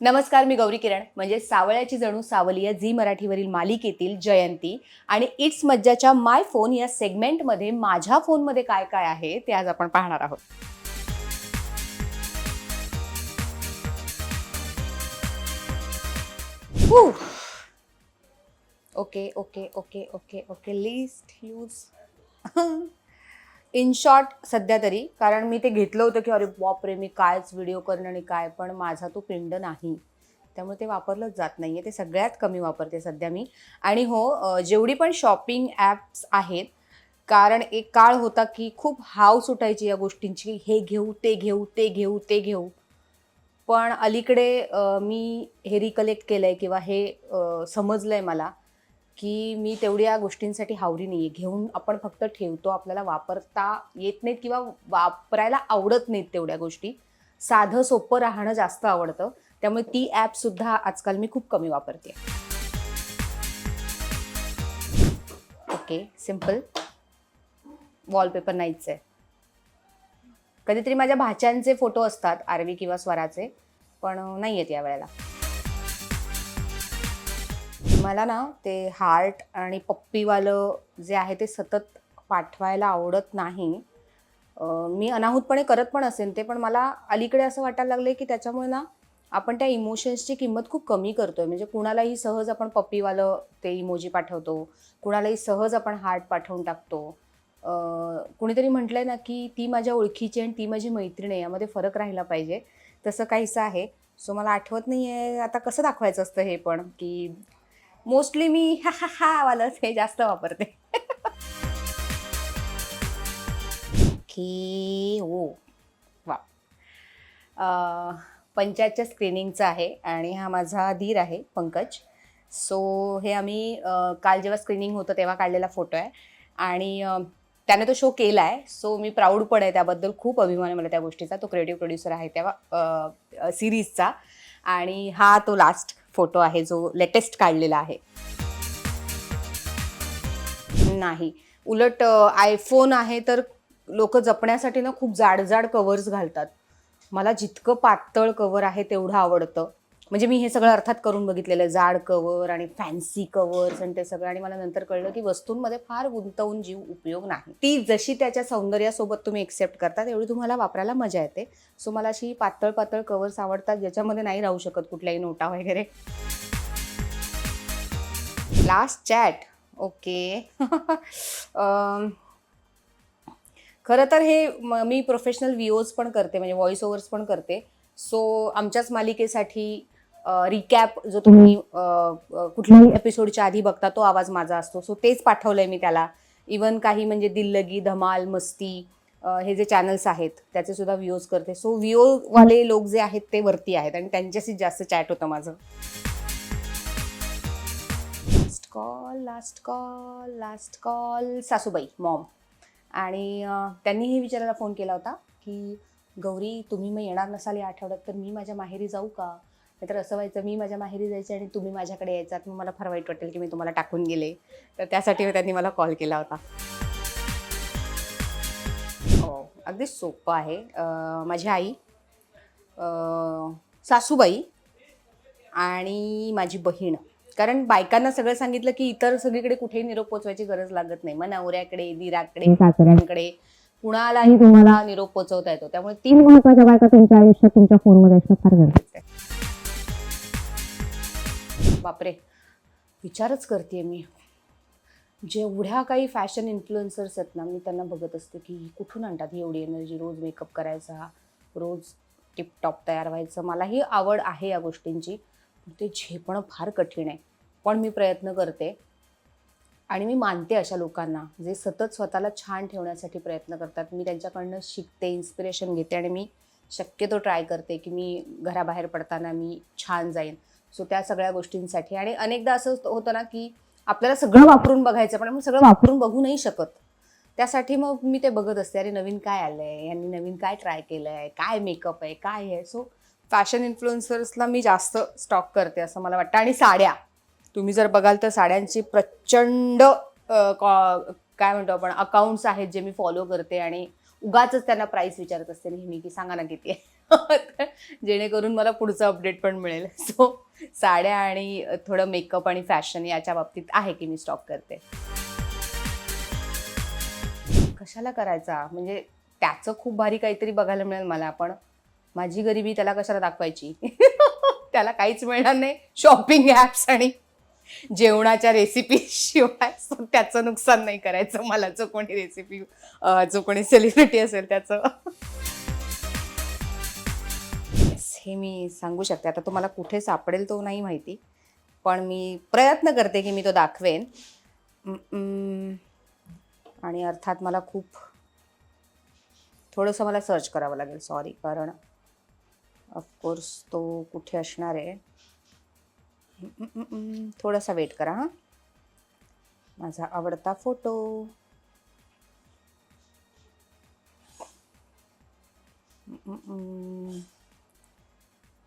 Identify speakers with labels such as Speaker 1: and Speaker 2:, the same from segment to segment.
Speaker 1: नमस्कार मी गौरी किरण. म्हणजे सावळ्याची जणू सावली या झी मराठीवरील मालिकेतील जयंती आणि इट्स मज्जाच्या माय फोन या सेगमेंटमध्ये माझ्या फोनमध्ये काय काय आहे ते आज आपण पाहणार आहोत. Okay okay okay okay okay list use in short सध्या तरी. कारण मी ते घेतलं होतं की अरे बापरे मी कायच व्हिडिओ करणं आणि काय पण माझा तो पिंड नाही. त्यामुळे ते वापरलंच जात नाही आहे ते सगळ्यात कमी वापरते सध्या मी. आणि हो जेवढी पण शॉपिंग ॲप्स आहेत कारण एक काळ होता की खूप हाव सुटायची या गोष्टींची. हे घेऊ ते घेऊ ते घेऊ ते घेऊ. पण अलीकडे मी हे रिकलेक्ट केलं आहे किंवा हे समजलं आहे मला की मी तेवढ्या या गोष्टींसाठी हावरी नाही आहे घेऊन आपण फक्त ठेवतो आपल्याला वापरता येत नाहीत किंवा वापरायला आवडत नाहीत तेवढ्या गोष्टी. साधं सोपं राहणं जास्त आवडतं. त्यामुळे ती ॲपसुद्धा आजकाल मी खूप कमी वापरते. ओके सिंपल वॉलपेपर नाहीच आहे. कधीतरी माझ्या भाच्यांचे फोटो असतात आरवी किंवा स्वराचे पण नाही आहेत यावेळेला. मला ना ते हार्ट आणि पप्पीवालं जे आहे ते सतत पाठवायला आवडत नाही. मी अनाहूतपणे करत पण असेल ते पण मला अलीकडे असं वाटायला लागलं की त्याच्यामुळे ना आपण त्या इमोशन्सची किंमत खूप कमी करतोय. म्हणजे कुणालाही सहज आपण पप्पीवालं ते इमोजी पाठवतो कुणालाही सहज आपण हार्ट पाठवून टाकतो. कुणीतरी कुणीतरी म्हटलंय ना की ती माझ्या ओळखीची आणि ती माझी मैत्रीण आहे यामध्ये फरक राहिला पाहिजे. तसं काहीसं आहे. सो मला आठवत नाही आहे आता कसं दाखवायचं असतं हे पण की मोस्टली मी हा हा हा हे जास्त वापरते. की हो. वा पंचायतच्या स्क्रीनिंगचा आहे आणि हा माझा धीर आहे पंकज. सो हे आम्ही काल जेव्हा स्क्रीनिंग होतं तेव्हा काढलेला फोटो आहे. आणि त्याने तो शो केला आहे सो मी प्राऊड पण आहे त्याबद्दल. खूप अभिमान आहे मला त्या गोष्टीचा. तो क्रिएटिव्ह प्रोड्युसर आहे तेव्हा सिरीजचा आणि हा तो लास्ट फोटो आहे जो लेटेस्ट काढलेला आहे. नाही. उलट आयफोन आहे तर लोक जपण्यासाठी ना खूप जाड जाड कवर्स घालतात. मला जितकं पातळ कवर आहे तेवढं आवडतं. म्हणजे मी हे सगळं अर्थात करून बघितलेलं आहे जाड कवर आणि फॅन्सी कवर्स आणि ते सगळं. आणि मला नंतर कळलं की वस्तूंमध्ये फार गुंतवून जीव उपयोग नाही. ती जशी त्याच्या सौंदर्यासोबत तुम्ही एक्सेप्ट करता तेवढी तुम्हाला वापरायला मजा येते. सो मला अशी पातळ पातळ कवर्स आवडतात ज्याच्यामध्ये नाही राहू शकत कुठल्याही नोटा वगैरे. लास्ट चॅट ओके खरं तर हे मी प्रोफेशनल व्हिओज पण करते म्हणजे व्हॉइस ओव्हर्स पण करते. सो आमच्याच मालिकेसाठी रिकॅप जो तुम्ही कुठल्याही एपिसोडच्या आधी बघता तो आवाज माझा असतो. सो तेच पाठवलंय मी त्याला. इवन काही म्हणजे दिल्लगी धमाल मस्ती हे जे चॅनल्स आहेत त्याचे सुद्धा व्हिओज करते. सो वाले लोक जे आहेत ते वरती आहेत आणि त्यांच्याशीच जास्त चॅट होतं माझं. Last call last call last call सासूबाई मॉम आणि त्यांनीही विचारायला फोन केला होता की गौरी तुम्ही मग येणार नसाल या आठवड्यात तर मी माझ्या माहेरी जाऊ का? नाहीतर असं व्हायचं मी माझ्या माहेरी जायचे आणि तुम्ही माझ्याकडे यायचात मग मला फार वाईट वाटेल की मी तुम्हाला टाकून गेले. तर त्यासाठी त्यांनी मला कॉल केला होता. हो अगदी सोपं आहे. माझी आई सासूबाई आणि माझी बहीण. कारण बायकांना सगळं सांगितलं की इतर सगळीकडे कुठेही निरोप पोचवायची गरज लागत नाही. मग नवऱ्याकडे दिराकडे सासऱ्यांकडे. कुणालाही तुम्हाला निरोप पोचवता येतो. त्यामुळे तीन
Speaker 2: महत्त्वाच्या बायका तुमच्या आयुष्यात तुमच्या फोनमध्ये असणं फार गरजेचं आहे.
Speaker 1: बापरे. विचारच करते मी. जेवढ्या काही फॅशन इन्फ्लुएन्सर्स आहेत ना मी त्यांना बघत असते की कुठून आणतात एवढी एनर्जी रोज मेकअप करायचा रोज टिपटॉप तयार व्हायचं. मलाही आवड आहे या गोष्टींची. ते झेपणं फार कठीण आहे. पण मी प्रयत्न करते. आणि मी मानते अशा लोकांना जे सतत स्वतःला छान ठेवण्यासाठी प्रयत्न करतात. मी त्यांच्याकडनं शिकते इन्स्पिरेशन घेते आणि मी शक्यतो ट्राय करते की मी घराबाहेर पडताना मी छान जाईन. सो त्या सगळ्या गोष्टींसाठी. आणि अनेकदा असं होतं ना की आपल्याला सगळं वापरून बघायचं पण आपण सगळं वापरून बघू नाही शकत. त्यासाठी मग मी ते बघत असते अरे नवीन काय आलंय? यांनी नवीन काय ट्राय केलंय? काय मेकअप आहे? काय आहे? सो फॅशन इन्फ्लुएन्सर्सला मी जास्त स्टॉक करते असं मला वाटतं. आणि साड्या. तुम्ही जर बघाल तर साड्यांची प्रचंड काय म्हणतो आपण अकाउंट्स आहेत जे मी फॉलो करते आणि उगाच त्यांना प्राईस विचारत असते. नेहमी की सांगा ना किती आहे? जेणेकरून मला पुढचं अपडेट पण मिळेल. सो साड्या आणि थोडं मेकअप आणि फॅशन याच्या बाबतीत आहे की मी स्टॉक करते. कशाला करायचा? म्हणजे त्याचं खूप भारी काहीतरी बघायला मिळेल मला पण माझी गरिबी त्याला कशाला दाखवायची? त्याला काहीच मिळणार नाही. शॉपिंग ॲप्स आणि जेवणाच्या रेसिपी शिवाय त्याचं नुकसान नाही करायचं. मला जो कोणी रेसिपी जो कोणी सेलिब्रिटी असेल त्याचं. हे मी सांगू शकते. आता तुम्हाला कुठे सापडेल तो नाही माहिती. पण मी प्रयत्न करते की मी तो दाखवेन. आणि अर्थात मला खूप थोडंसं मला सर्च करावं लागेल. सॉरी कारण ऑफकोर्स तो कुठे असणार आहे? थोडासा वेट करा हां. माझा आवडता photo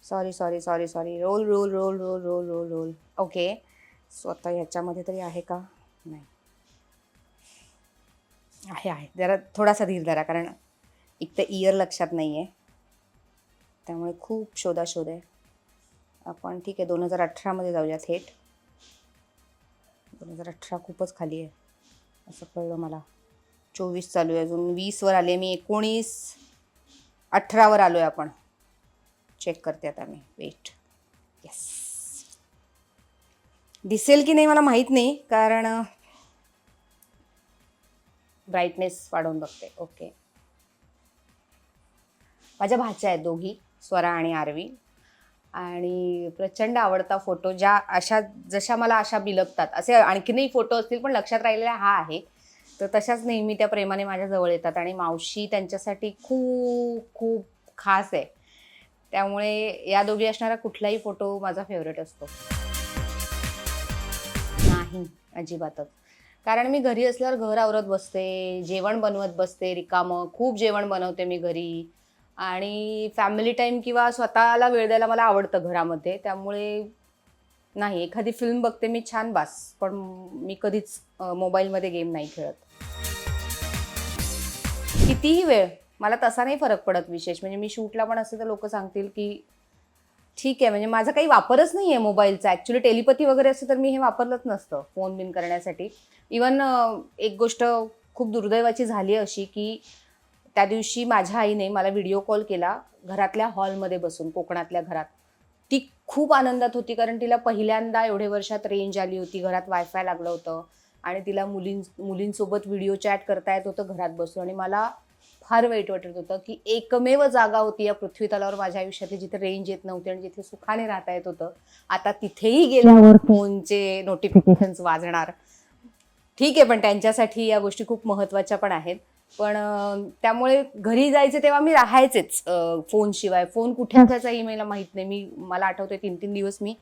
Speaker 1: sorry sorry sorry sorry roll roll roll roll roll roll roll okay so आता ह्याच्यामध्ये तरी आहे का? नाही. आहे आहे. जरा थोडासा धीर धरा कारण एक तर इयर लक्षात नाही आहे त्यामुळे खूप शोधाशोध आहे. आपण ठीक आहे दोन हजार अठरामध्ये जाऊया थेट. दोन हजार अठरा खूपच खाली आहे असं कळलं मला. चोवीस चालू आहे अजून. वीसवर आले मी. एकोणीस अठरावर आलो आहे आपण. चेक करते आता मी. वेट येस दिसेल की नाही मला माहीत नाही कारण ब्राईटनेस वाढवून बघते. ओके माझ्या भाच्या आहेत दोघी स्वरा आणि आरवी. आणि प्रचंड आवडता फोटो ज्या अशा जशा मला अशा बिलगतात. असे आणखीनही फोटो असतील पण लक्षात राहिलेला हा आहे. तर तशाच नेहमी त्या प्रेमाने माझ्या जवळ येतात. आणि मावशी त्यांच्यासाठी खूप खूप खास आहे. त्यामुळे या दोघी असणारा कुठलाही फोटो माझा फेवरेट असतो. नाही अजिबातच. कारण मी घरी असल्यावर घर आवरत बसते जेवण बनवत बसते रिकामं. खूप जेवण बनवते मी घरी. आणि फॅमिली टाईम किंवा स्वतःला वेळ द्यायला मला आवडतं घरामध्ये. त्यामुळे नाही एखादी फिल्म बघते मी छान बास. पण मी कधीच मोबाईलमध्ये गेम नाही खेळत. कितीही वेळ मला तसा नाही फरक पडत विशेष. म्हणजे मी शूटला पण असे तर लोक सांगतील की ठीक आहे म्हणजे माझा काही वापरच नाही आहे मोबाईलचा. ॲक्च्युली टेलिपथी वगैरे असते तर मी हे वापरलंच नसतं फोन बिन करण्यासाठी. इवन एक गोष्ट खूप दुर्दैवाची झाली अशी की त्या दिवशी माझ्या आईने मला व्हिडिओ कॉल केला घरातल्या हॉलमध्ये बसून कोकणातल्या घरात. ती खूप आनंदात होती कारण तिला पहिल्यांदा एवढे वर्षात रेंज आली होती घरात वायफाय लागलं होतं. आणि तिला मुलीं मुलींसोबत व्हिडिओ चॅट करता येत होतं घरात बसून. आणि मला फार वाईट वाटत होतं की एकमेव जागा होती या पृथ्वी तलावर माझ्या आयुष्यातली जिथे रेंज येत नव्हती आणि जिथे सुखाने राहता येत होतं. आता तिथेही गेल्यावर फोनचे नोटिफिकेशन्स वाजणार. ठीक आहे पण त्यांच्यासाठी या गोष्टी खूप महत्त्वाच्या पण आहेत. पण त्यामुळे घरी जायचे तेव्हा मी राहायचेच फोन शिवाय. फोन कुठे असायचा ईमेल माहीत नाही. मी मला आठवते तीन तीन दिवस मी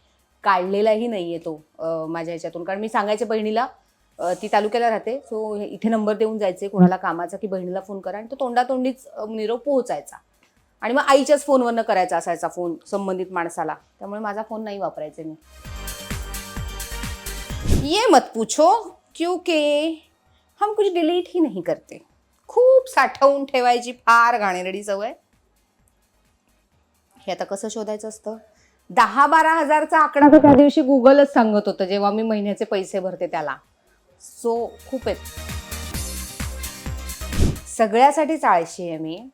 Speaker 1: काढलेलाही नाही आहे तो माझ्या ह्याच्यातून. कारण मी सांगायचे बहिणीला ती तालुक्याला राहते. सो इथे नंबर देऊन जायचे कोणाला कामाचा की बहिणीला फोन करा आणि तो तोंडातोंडीच निरोप पोहोचायचा. आणि मग आईच्याच फोनवरनं करायचा असायचा फोन संबंधित माणसाला. त्यामुळे माझा फोन नाही वापरायचे मी. ये मत पूछो क्योंकि हम कुछ डिलीट ही नहीं करते. खूप साठवून ठेवायची फार घाणेरडी सवय. हे आता कसं शोधायचं असतं? दहा बारा हजारचा आकडा तर त्या दिवशी गुगलच सांगत होतं जेव्हा मी महिन्याचे पैसे भरते त्याला. सो खूप आहेत. सगळ्यासाठीच आळशी आहे मी.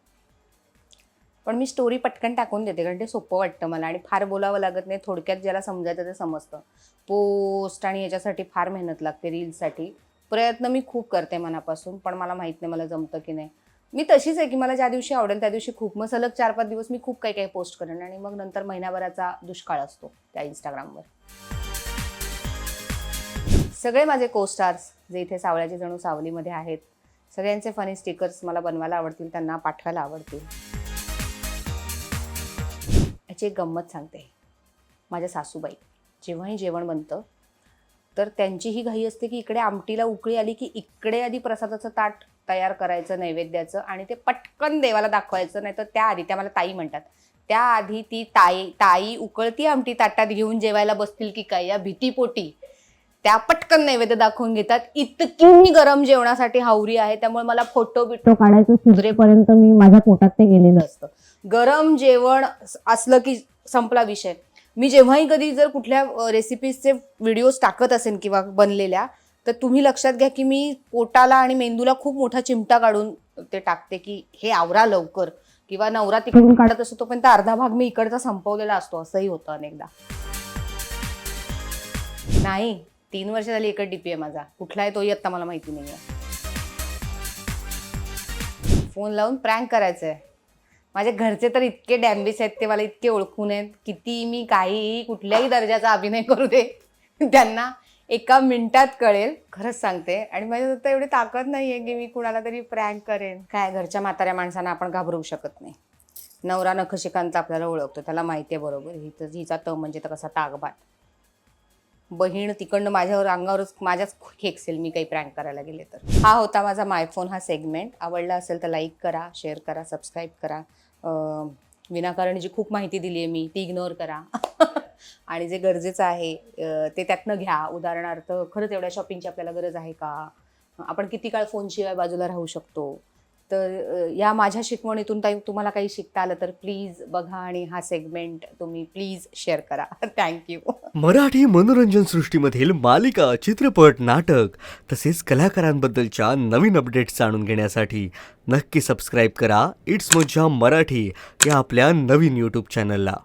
Speaker 1: पण मी स्टोरी पटकन टाकून देते कारण ते सोपं वाटतं मला आणि फार बोलावं लागत नाही. थोडक्यात ज्याला समजायचं ते समजतं. पोस्ट आणि याच्यासाठी फार मेहनत लागते रील्ससाठी प्रयत्न मी खूप करते मनापासून पण मला माहीत नाही मला जमतं की नाही. मी तशीच आहे की मला ज्या दिवशी आवडेल त्या दिवशी खूप मग सलग चार पाच दिवस मी खूप काही काही पोस्ट करेन आणि मग नंतर महिन्याभराचा दुष्काळ असतो त्या इंस्टाग्रामवर सगळे माझे को स्टार्स जे इथे सावळ्याचे जणू सावलीमध्ये आहेत सगळ्यांचे फनी स्टिकर्स मला बनवायला आवडतील त्यांना पाठवायला आवडतील. याची एक गंमत सांगते माझ्या सासूबाई जेव्हाही जेवण बनतं तर त्यांची ही घाई असते की इकडे आमटीला उकळी आली की इकडे आधी प्रसादाचं ताट तयार करायचं नैवेद्याचं आणि ते पटकन देवाला दाखवायचं नाही तर त्याआधी त्या मला ताई म्हणतात त्याआधी ती ताई ताई उकळती आमटी ताटात घेऊन जेवायला बसतील की काय या भीतीपोटी. त्या पटकन नैवेद्य दाखवून घेतात. इतकी गरम जेवणासाठी हावरी आहे त्यामुळे मला फोटो बिटो
Speaker 2: काढायचं सुधरेपर्यंत मी माझ्या पोटात ते गेलेलं
Speaker 1: असतं. गरम जेवण असलं की संपला विषय. मी जेव्हाही कधी जर कुठल्या रेसिपीजचे व्हिडिओज टाकत असेल किंवा बनलेल्या तर तुम्ही लक्षात घ्या की मी पोटाला आणि मेंदूला खूप मोठा चिमटा काढून ते टाकते की हे आवरा लवकर. किंवा नवरा तिकडून काढत असतो तोपर्यंत अर्धा भाग मी इकडचा संपवलेला असतो असंही होतं अनेकदा. नाही. तीन वर्ष झाली एकच डीपी आहे माझा. कुठला आहे तोही आत्ता मला माहिती नाही आहे फोन लावून प्रँक करायचं आहे माझे घरचे तर इतके डॅम्बिस आहेत ते मला इतके ओळखून आहेत. किती मी काहीही कुठल्याही दर्जाचा अभिनय करू दे त्यांना एका मिनिटात कळेल खरंच सांगते. आणि माझ्या तर एवढी ताकद नाही आहे की मी कुणाला तरी प्रँक करेन. काय घरच्या म्हाताऱ्या माणसांना आपण घाबरवू शकत नाही. नवरा नखशिकांत आपल्याला ओळखतो त्याला माहिती आहे बरोबर हिचं हिचा त म्हणजे तर कसा तागभात बहीण तिकडनं माझ्यावर अंगावरच माझ्याच खेकसेल मी काही प्रँक करायला गेले तर. हा होता माझा मायफोन हा सेगमेंट आवडला असेल तर लाईक करा शेअर करा सबस्क्राईब करा. विनाकारण जी खूप माहिती दिली आहे मी ती इग्नोर करा. आणि जे गरजेचं आहे ते त्यातनं घ्या. उदाहरणार्थ खरंच एवढ्या शॉपिंगची आपल्याला गरज आहे का? आपण किती काळ फोनशिवाय बाजूला राहू शकतो? तर या माझ्या शिकवणीतून ताई तुम्हाला काही शिकता आलं तर प्लीज बघा आणि हा सेगमेंट तुम्ही प्लीज शेअर करा. थँक्यू
Speaker 3: मराठी मनोरंजन सृष्टीमधील मालिका चित्रपट नाटक तसेच कलाकारांबद्दलच्या नवीन अपडेट्स जाणून घेण्यासाठी नक्की सबस्क्राईब करा. इट्स मोजा मराठी या आपल्या नवीन यूट्यूब चॅनलला